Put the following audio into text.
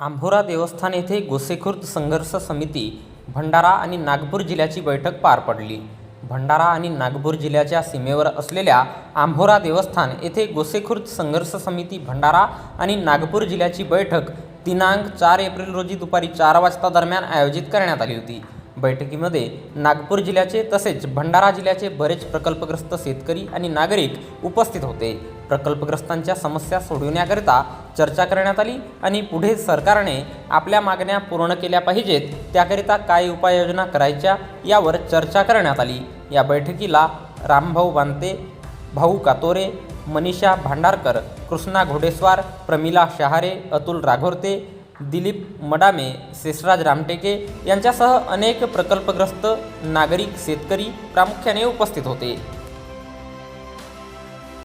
आंभोरा देवस्थान येथे गोसेखुर्द संघर्ष समिती भंडारा आणि नागपूर जिल्ह्याची बैठक पार पडली. भंडारा आणि नागपूर जिल्ह्याच्या सीमेवर असलेल्या आंभोरा देवस्थान येथे गोसेखुर्द संघर्ष समिती भंडारा आणि नागपूर जिल्ह्याची बैठक दिनांक चार एप्रिल रोजी दुपारी चार वाजता दरम्यान आयोजित करण्यात आली होती. बैठकीमध्ये नागपूर जिल्ह्याचे तसेच भंडारा जिल्ह्याचे बरेच प्रकल्पग्रस्त शेतकरी आणि नागरिक उपस्थित होते. प्रकल्पग्रस्तांच्या समस्या सोडविण्याकरिता चर्चा करण्यात आली आणि पुढे सरकारने आपल्या मागण्या पूर्ण केल्या पाहिजेत त्याकरिता काय उपाययोजना करायच्या यावर चर्चा करण्यात आली. या बैठकीला रामभाऊ बांते भाऊ कातोरे मनीषा भांडारकर कृष्णा घोडेस्वार प्रमिला शहारे अतुल राघोरते दिलीप मडामे शेषराज रामटेके यांच्यासह अनेक प्रकल्पग्रस्त नागरिक शेतकरी प्रामुख्याने उपस्थित होते.